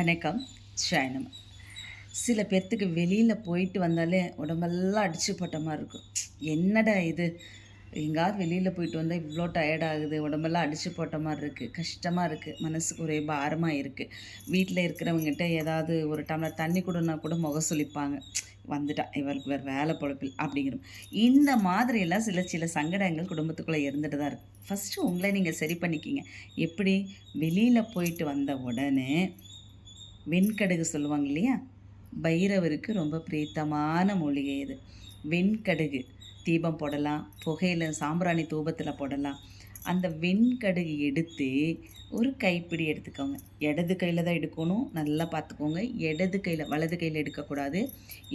வணக்கம். ஷாயனம் சில பேர்த்துக்கு வெளியில் போயிட்டு வந்தாலே உடம்பெல்லாம் அடிச்சு போட்ட மாதிரி இருக்கும். என்னடா இது? எங்காவது வெளியில் போயிட்டு வந்தால் இவ்வளோ டயர்ட் ஆகுது உடம்பெல்லாம் அடிச்சு போட்ட மாதிரி இருக்குது கஷ்டமாக இருக்குது மனசுக்கு ஒரே பாரமாக இருக்குது வீட்டில் இருக்கிறவங்ககிட்ட ஏதாவது ஒரு டம்ளர் தண்ணி கொடுனா கூட முக சுளிப்பாங்க. வந்துட்டா இவருக்கு வேறு வேலை பொழப்பில் அப்படிங்கிறோம் இந்த மாதிரியெல்லாம் சில சில சங்கடங்கள் குடும்பத்துக்குள்ளே இருந்துட்டு தான் இருக்குது ஃபஸ்ட்டு உங்களை நீங்கள் சரி பண்ணிக்கிங்க. எப்படி? வெளியில் போயிட்டு வந்த உடனே வெண்கடுகு சொல்லுவாங்க இல்லையா? பைரவருக்கு ரொம்ப பிரீத்தமான மூலிகை இது. வெண்கடுகு தீபம் போடலாம். புகையில் சாம்பிராணி தூபத்தில் போடலாம். அந்த வெண்கடுகு எடுத்து ஒரு கைப்பிடி எடுத்துக்கோங்க. இடது கையில் தான் எடுக்கணும். நல்லா பார்த்துக்கோங்க. இடது கையில் வலது கையில் எடுக்கக்கூடாது.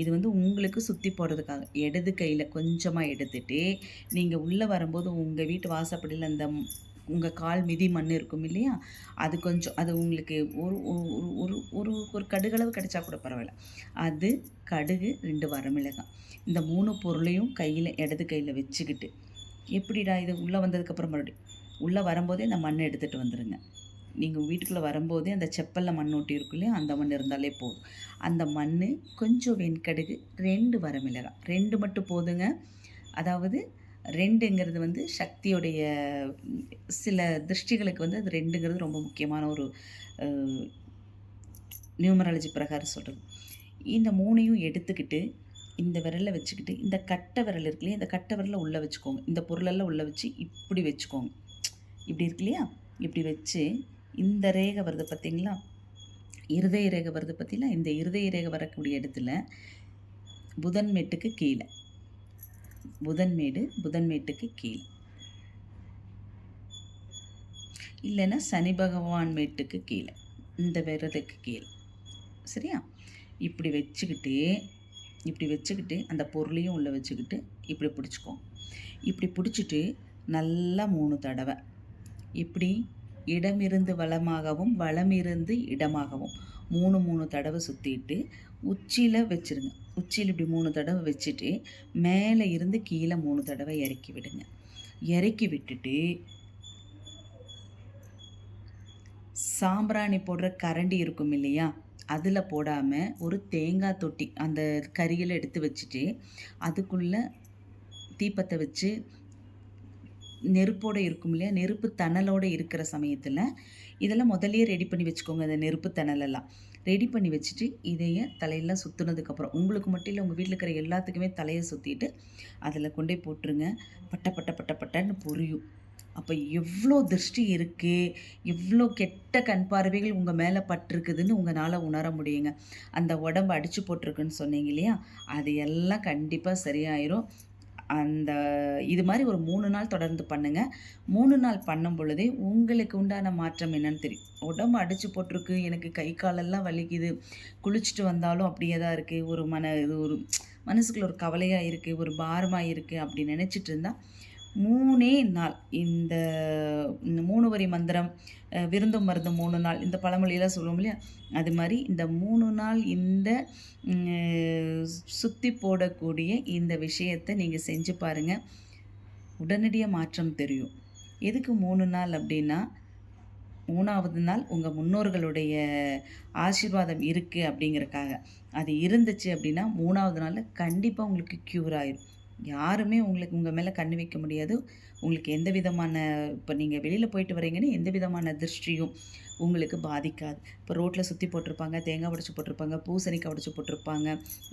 இது வந்து உங்களுக்கு சுற்றி போடுறதுக்காக. இடது கையில் கொஞ்சமாக எடுத்துட்டு நீங்கள் உள்ளே வரும்போது உங்கள் வீட்டு வாசப்படியில் அந்த உங்கள் கால் மிதி மண் இருக்கும் இல்லையா? அது கொஞ்சம் அது உங்களுக்கு ஒரு ஒரு ஒரு ஒரு கடுகளவு கிடைச்சா கூட பரவாயில்ல. அது கடுகு ரெண்டு வரமிளகாய். இந்த மூணு பொருளையும் கையில் இடது கையில் வச்சுக்கிட்டு எப்படிடா இது உள்ளே வந்ததுக்கப்புறம் மறுபடியும்? உள்ளே வரும்போதே இந்த மண்ணை எடுத்துகிட்டு வந்துடுங்க நீங்கள் வீட்டுக்குள்ளே வரும்போதே அந்த செப்பலில் மண் ஒட்டி இருக்கும் இல்லையா? அந்த மண் இருந்தாலே போதும். அந்த மண் கொஞ்சம் வெண்கடுகு ரெண்டு வரமிளகாய். ரெண்டு மட்டும் போதுங்க. அதாவது ரெண்டுங்கிறது வந்து சக்தியுடைய சில திருஷ்டிகளுக்கு வந்து அது ரெண்டுங்கிறது ரொம்ப முக்கியமான ஒரு நியூமராலஜி பிரகாரம் சொல்கிறது இந்த மூணையும் எடுத்துக்கிட்டு இந்த விரலை வச்சுக்கிட்டு இந்த கட்டை விரல் இருக்கு இல்லையா இந்த கட்டை விரலில் உள்ளே வச்சுக்கோங்க. இந்த பொருளெல்லாம் உள்ளே வச்சு இப்படி வச்சுக்கோங்க. இப்படி இருக்கு இல்லையா? இப்படி வச்சு இந்த ரேகை வருது பார்த்தீங்களா இருதய ரேகை வருது பார்த்தீங்களா இந்த இருதய ரேகை வரக்கூடிய இடத்துல புதன் மேட்டுக்கு கீழே. புதன்மேடு புதன்மேட்டுக்கு கீழ். இல்லைன்னா சனி பகவான் மேட்டுக்கு கீழே. இந்த விரதுக்கு கீழே. சரியா? இப்படி வச்சுக்கிட்டு இப்படி வச்சுக்கிட்டு அந்த பொருளையும் உள்ளே வச்சுக்கிட்டு இப்படி பிடிச்சிக்கோ. இப்படி பிடிச்சிட்டு நல்லா மூணு தடவை. இப்படி இடமிருந்து வளமாகவும் வளமிருந்து இடமாகவும். மூணு மூணு தடவை சுற்றிட்டு உச்சியில் வச்சுருங்க. உச்சியில் இப்படி மூணு தடவை வச்சுட்டு மேலே இருந்து கீழே மூணு தடவை இறக்கி விடுங்க. இறக்கி விட்டுட்டு சாம்பிராணி போடுற கரண்டி இருக்கும் இல்லையா? அதில் போடாமல் ஒரு தேங்காய் தொட்டி அந்த கறியில் எடுத்து வச்சுட்டு அதுக்குள்ளே தீப்பத்தை வச்சு நெருப்போடு இருக்கும் இல்லையா? நெருப்பு தணலோடு இருக்கிற சமயத்தில் இதெல்லாம் முதல்லையே ரெடி பண்ணி வச்சுக்கோங்க அந்த நெருப்பு தணலெல்லாம். ரெடி பண்ணி வச்சுட்டு இதைய தலையெல்லாம் சுற்றுனதுக்கப்புறம் உங்களுக்கு மட்டும் இல்லை உங்கள் வீட்டில் இருக்கிற எல்லாத்துக்குமே தலையை சுற்றிட்டு அதில் கொண்டே போட்டுருங்க. பட்ட பட்ட பட்ட பட்டன்னு புரியும். அப்போ எவ்வளோ திருஷ்டி இருக்குது எவ்வளோ கெட்ட கண் பார்வைகள் உங்கள் மேலே பட்டிருக்குதுன்னு உங்களால் உணர முடியுங்க. அந்த உடம்பு அடித்து போட்டிருக்குன்னு சொன்னீங்க இல்லையா? அது எல்லாம் கண்டிப்பாக சரியாயிரும். அந்த இது மாதிரி ஒரு மூணு நாள் தொடர்ந்து பண்ணுங்கள் மூணு நாள் பண்ணும் பொழுதே உங்களுக்கு உண்டான மாற்றம் என்னன்னு தெரியும் உடம்பு அடித்து போட்டிருக்கு எனக்கு கை காலெல்லாம் வலிக்குது குளிச்சுட்டு வந்தாலும் அப்படியே தான் இருக்குது ஒரு மன இது ஒரு மனசுக்குள்ள ஒரு கவலையாக இருக்குது ஒரு பாரமாக இருக்குது அப்படி நினச்சிட்டு இருந்தால் மூணே நாள். இந்த மூணு வரி மந்திரம் விருந்தும் மருந்து மூணு நாள். இந்த பழமொழியெல்லாம் சொல்லுவோம் இல்லையா? அது மாதிரி இந்த மூணு நாள் இந்த சுற்றி போடக்கூடிய இந்த விஷயத்தை நீங்கள் செஞ்சு பாருங்கள் உடனடியாக மாற்றம் தெரியும். எதுக்கு மூணு நாள் அப்படின்னா மூணாவது நாள் உங்கள் முன்னோர்களுடைய ஆசீர்வாதம் இருக்குது அப்படிங்கிறக்காக. அது இருந்துச்சு அப்படின்னா மூணாவது நாளில் கண்டிப்பாக உங்களுக்கு க்யூர் ஆயிரும். யாருமே உங்களுக்கு உங்கள் மேலே கண்ணு வைக்க முடியாது. உங்களுக்கு எந்த விதமான இப்போ நீங்கள் வெளியில் போயிட்டு வரீங்கன்னு எந்த விதமான திருஷ்டியும் உங்களுக்கு பாதிக்காது. இப்போ ரோட்டில் சுற்றி போட்டிருப்பாங்க தேங்காய் உடச்சி போட்டிருப்பாங்க பூசணிக்காய் உடச்சி போட்டிருப்பாங்க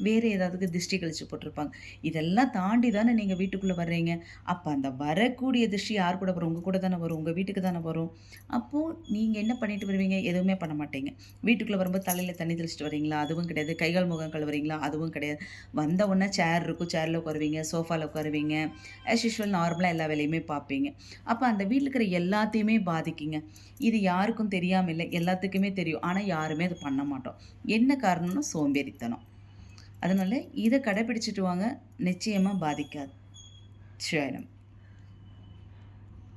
வேறு ஏதாவதுக்கு திருஷ்டி கழிச்சு போட்டிருப்பாங்க. இதெல்லாம் தாண்டி தானே நீங்கள் வீட்டுக்குள்ளே வர்றீங்க. அப்போ அந்த வரக்கூடிய திருஷ்டி யார் கூட வரும்? உங்கள் கூட தானே வரும். உங்கள் வீட்டுக்கு தானே வரும். அப்போது நீங்கள் என்ன பண்ணிட்டு வருவீங்க? எதுவுமே பண்ண மாட்டீங்க. வீட்டுக்குள்ளே வரும்போது தலையில் தண்ணி தெளிச்சிட்டு வரீங்களா அதுவும் கிடையாது. கைகள் முகம் கழுவுறீங்களா? அதுவும் கிடையாது. வந்த உடனே சேர் இருக்கும். சேரில் உட்காருவீங்க. சோஃபாவில் உட்காருவீங்க. ஆஸ் யூஷுவல் நார்மலாக எல்லா வேலையுமே பார்ப்பீங்க. அப்போ அந்த வீட்டில் இருக்கிற எல்லாத்தையுமே பாதிக்குங்க. இது யாருக்கும் தெரியாமல் இல்லை எல்லாத்துக்குமே தெரியும். ஆனால் யாருமே அதை பண்ண மாட்டோம். என்ன காரணம்னா சோம்பேறித்தனம். அதனால் இதை கடைப்பிடிச்சிட்டு வாங்க. நிச்சயமாக பாதிக்காது. ஸ்ரீனம்